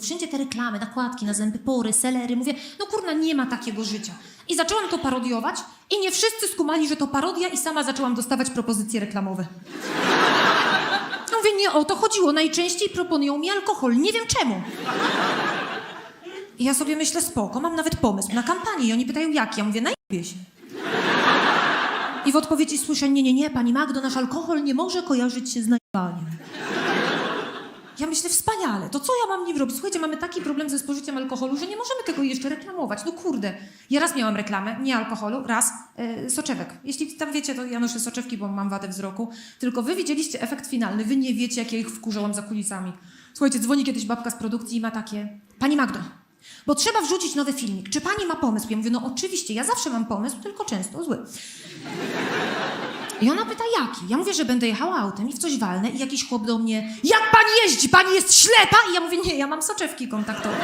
Wszędzie te reklamy, nakładki na zęby, pory, selery. Mówię, no kurna, nie ma takiego życia. I zaczęłam to parodiować i nie wszyscy skumali, że to parodia i sama zaczęłam dostawać propozycje reklamowe. No mówię, nie o to chodziło. Najczęściej proponują mi alkohol. Nie wiem czemu. I ja sobie myślę, spoko, mam nawet pomysł na kampanię. I oni pytają, jak? Ja mówię, się. I w odpowiedzi słyszę, nie, nie, nie, pani Magdo, nasz alkohol nie może kojarzyć się z najebaniem. Ja myślę, wspaniale, to co ja mam nim robić? Słuchajcie, mamy taki problem ze spożyciem alkoholu, że nie możemy tego jeszcze reklamować. No kurde. Ja raz miałam reklamę, nie alkoholu, raz e, soczewek. Jeśli tam wiecie, to ja noszę soczewki, bo mam wadę wzroku. Tylko wy widzieliście efekt finalny, wy nie wiecie, jak ja ich wkurzałam za kulisami. Słuchajcie, dzwoni kiedyś babka z produkcji i ma takie, pani Magdo, bo trzeba wrzucić nowy filmik. Czy pani ma pomysł? Ja mówię, no oczywiście, ja zawsze mam pomysł, tylko często zły. I ona pyta, jaki? Ja mówię, że będę jechała autem i w coś walnę i jakiś chłop do mnie, jak pani jeździ? Pani jest ślepa? I ja mówię, nie, ja mam soczewki kontaktowe.